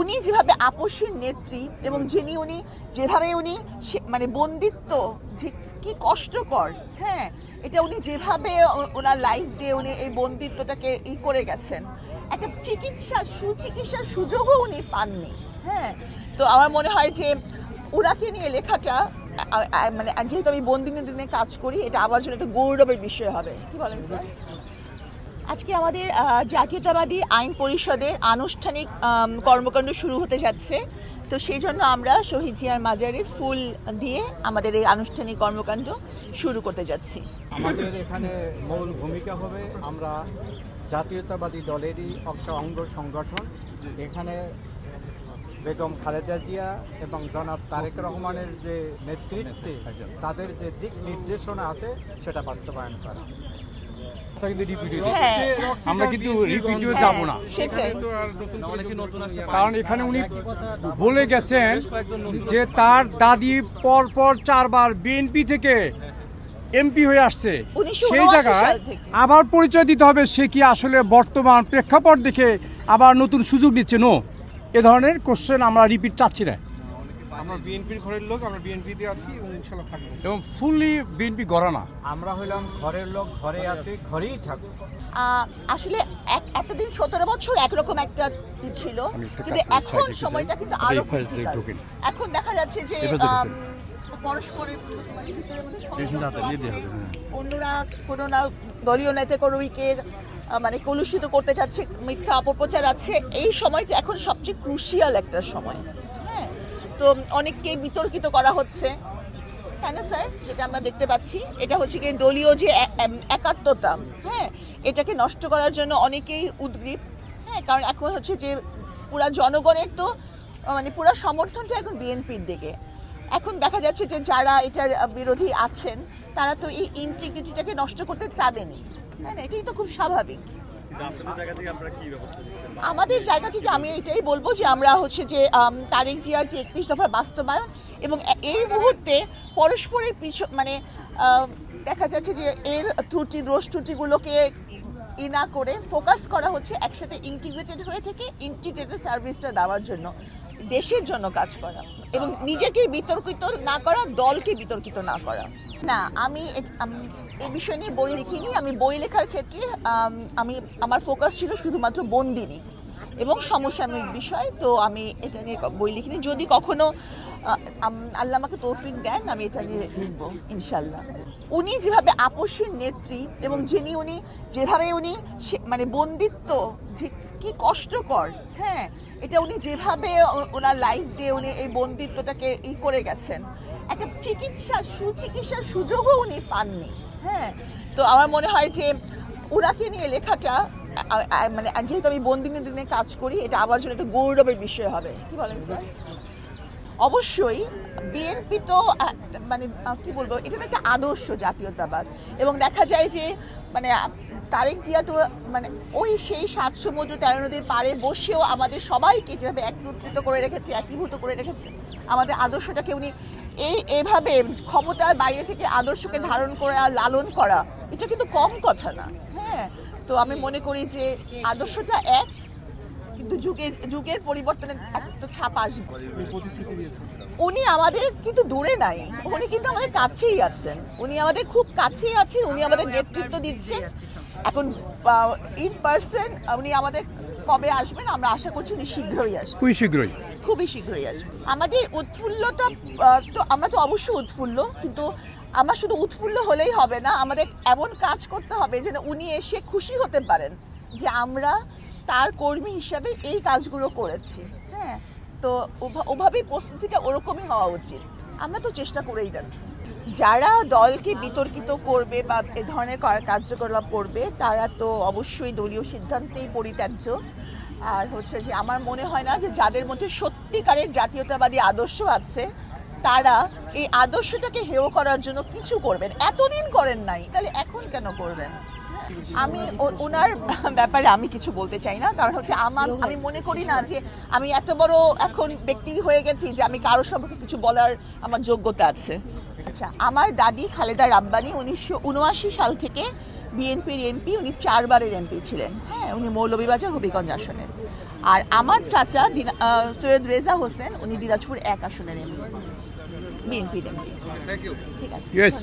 উনি যেভাবে আপসীর নেত্রী এবং যিনি উনি যেভাবে উনি মানে বন্দিত্ব, যে কি কষ্টকর হ্যাঁ? এটা উনি যেভাবে ওনার লাইফ দিয়ে উনি এই বন্দিত্বটাকে ই করে গেছেন। একটা চিকিৎসা, সুচিকিৎসার সুযোগও উনি পাননি হ্যাঁ? তো আমার মনে হয় যে ওনাকে নিয়ে লেখাটা মানে যেহেতু আমি বন্দিনী দিনে কাজ করি, এটা আমার জন্য একটা গৌরবের বিষয় হবে। কি বলেন, স্যার? আজকে আমাদের জাতীয়তাবাদী আইন পরিষদের আনুষ্ঠানিক কর্মকাণ্ড শুরু হতে যাচ্ছে। তো সেই জন্য আমরা শহীদ জিয়ার মাজারে ফুল দিয়ে আমাদের এই আনুষ্ঠানিক কর্মকাণ্ড শুরু করতে যাচ্ছি। আমাদের এখানে মূল ভূমিকা হবে আমরা জাতীয়তাবাদী দলেরই একটা অঙ্গ সংগঠন। এখানে বেগম খালেদা জিয়া এবং জনাব তারেক রহমানের যে নেতৃত্বে তাদের যে দিক নির্দেশনা আছে সেটা বাস্তবায়ন করা। কথা কিন্তু রিপিট হ্যাঁ। আমরা কিন্তু রিপিটেও হ্যাঁ, যাব না। কারণ এখানে উনি বলে গেছেন যে তার দাদি পর পর চারবার বিএনপি থেকে এমপি হয়ে আসছে। সেই জায়গায় আবার পরিচয় দিতে হবে সে কি আসলে বর্তমান প্রেক্ষাপট দেখে আবার নতুন সুযোগ নিচ্ছে? নো এ ধরনের কোশ্চেন আমরা রিপিট চাচ্ছি না। আমরা বিএনপির ঘরের লোক আমরা বিএনপিতে আছি এবং ইনশাল্লাহ থাকব এবং ফুললি বিএনপি গড়া না আমরা হইলাম ঘরের লোক ঘরে আছি ঘরেই থাকব আসলে এক- এতদিন সতেরো বছর একরকম একটা ই ছিল কিন্তু এখন সময়টা কিন্তু। আরও। এখন দেখা যাচ্ছে যে পরস্পরের মানে হ্যাঁ। অন্যরা কোনো না দলীয় নেতা কর্মীকে মানে কলুষিত করতে চাচ্ছে মিথ্যা অপপ্রচার আছে এই সময়টা এখন সবচেয়ে ক্রুশিয়াল একটা সময় তো অনেককে বিতর্কিত করা হচ্ছে। তাই না, স্যার? যেটা আমরা দেখতে পাচ্ছি, এটা হচ্ছে কি দলীয় যে একাত্মতা হ্যাঁ? এটাকে নষ্ট করার জন্য অনেকেই উদ্গ্রীব হ্যাঁ? কারণ এখন হচ্ছে যে পুরা জনগণের তো মানে পুরা সমর্থনটা এখন বিএনপির দিকে। এখন দেখা যাচ্ছে যে যারা এটার বিরোধী আছেন, তারা তো এই ইন্টিগ্রিটিটাকে নষ্ট করতে চাবেনি না? এটাই তো খুব স্বাভাবিক। আমাদের জায়গা থেকে আমি এটাই বলব যে আমরা হচ্ছে যে তারেক জিয়ার যে একত্রিশ দফার বাস্তবায়ন এবং এই মুহূর্তে পরস্পরের পিছন মানে দেখা যাচ্ছে যে এর ত্রুটি দোষ ত্রুটিগুলোকে ই না করে ফোকাস করা হচ্ছে একসাথে ইন্টিগ্রেটেড হয়ে থেকে ইন্টিগ্রেটেড সার্ভিসটা দেওয়ার জন্য। দেশের জন্য কাজ করা এবং নিজেকে বিতর্কিত না করা, দলকে বিতর্কিত না করা। না, আমি এই বিষয় নিয়ে বই লিখিনি। আমি বই লেখার ক্ষেত্রে, আমি আমার ফোকাস ছিল শুধুমাত্র বন্দিনী এবং সমসাময়িক বিষয়। তো আমি এটা নিয়ে বই লিখিনি। যদি কখনো আল্লাহ আমাকে তৌফিক দেন, আমি এটা নিয়ে লিখব ইনশাল্লাহ উনি যেভাবে আপসীর নেত্রী এবং যিনি উনি যেভাবে উনি মানে বন্দিত্ব, যে কি কষ্টকর হ্যাঁ এটা উনি যেভাবে ওনার লাইফ দিয়ে উনি এই বন্দিত্বটাকে ই করে গেছেন, একটা চিকিৎসা, সুচিকিৎসার সুযোগও উনি পাননি হ্যাঁ। তো আমার মনে হয় যে ওনাকে নিয়ে লেখাটা মানে যেহেতু আমি বন্দিনী দিনে কাজ করি, এটা আমার জন্য একটা গৌরবের বিষয় হবে। কি বলেন, স্যার? অবশ্যই বিএনপি তো মানে কি বলব, এটা তো একটা আদর্শ জাতীয়তাবাদ। এবং দেখা যায় যে মানে তারেক জিয়া তো মানে ওই সেই সাত সমুদ্র তেরো নদীর পাড়ে বসেও আমাদের সবাইকে যেভাবে একত্রিত করে রেখেছে, একীভূত করে রেখেছে, আমাদের আদর্শটাকে উনি এই, এভাবে ক্ষমতার বাইরে থেকে আদর্শকে ধারণ করে লালন করা, এটা কিন্তু কম কথা না। হ্যাঁ তো আমি মনে করি যে আদর্শটা এক কিন্তু যুগের যুগের পরিবর্তনের একটা ছাপ আসবে। উনি আমাদের কিন্তু দূরে নাই। উনি কিন্তু আমাদের কাছেই আছেন। উনি আমাদের খুব কাছেই আছেন উনি আমাদের নেতৃত্ব দিচ্ছেন। এখন ইন পার্সন উনি আমাদের কবে আসবেন আমরা আশা করছি উনি শীঘ্রই আসবেন। খুবই শীঘ্রই। খুবই শীঘ্রই আসবে আমাদের উৎফুল্লতা আহ, তো আমরা তো অবশ্যই উৎফুল্ল কিন্তু আমার শুধু উৎফুল্ল হলেই হবে না। আমাদের এমন কাজ করতে হবে যেন উনি এসে খুশি হতে পারেন যে আমরা তার কর্মী হিসাবে এই কাজগুলো করেছি। হ্যাঁ তো ওভা- ওভাবেই প্রস্তুতিটা ওরকমই হওয়া উচিত। আমরা তো চেষ্টা করেই যাচ্ছি। যারা দলকে বিতর্কিত করবে বা এ ধরনের কার্যকলাপ করবে, তারা তো অবশ্যই দলীয় সিদ্ধান্তেই পরিত্যাজ্য। আর হচ্ছে যে, আমার মনে হয় না যে যাদের মধ্যে সত্যিকারের জাতীয়তাবাদী আদর্শ আছে তারা এই আদর্শটাকে হেয় করার জন্য কিছু করবেন। এতদিন করেন নাই, তাহলে এখন কেন করবেন? আমি ওনার ব্যাপারে আমি কিছু বলতে চাই না, কারণ হচ্ছে আমার, আমি মনে করি না যে আমি এত বড় এখন ব্যক্তি হয়ে গেছি যে আমি কারও সম্পর্কে কিছু বলার আমার যোগ্যতা আছে। আচ্ছা আমার দাদি খালেদা রাব্বানি উনিশশো উনআশি সাল থেকে বিএনপির এমপি, উনি চারবারের এমপি ছিলেন। হ্যাঁ উনি মৌলভীবাজার হবিগঞ্জ আসনের। আর আমার চাচা দিনা- সৈয়দ রেজা হোসেন, উনি দিনাজপুর এক আসনের এমপি। বিএনপির এমপি ঠিক আছে। ইয়েস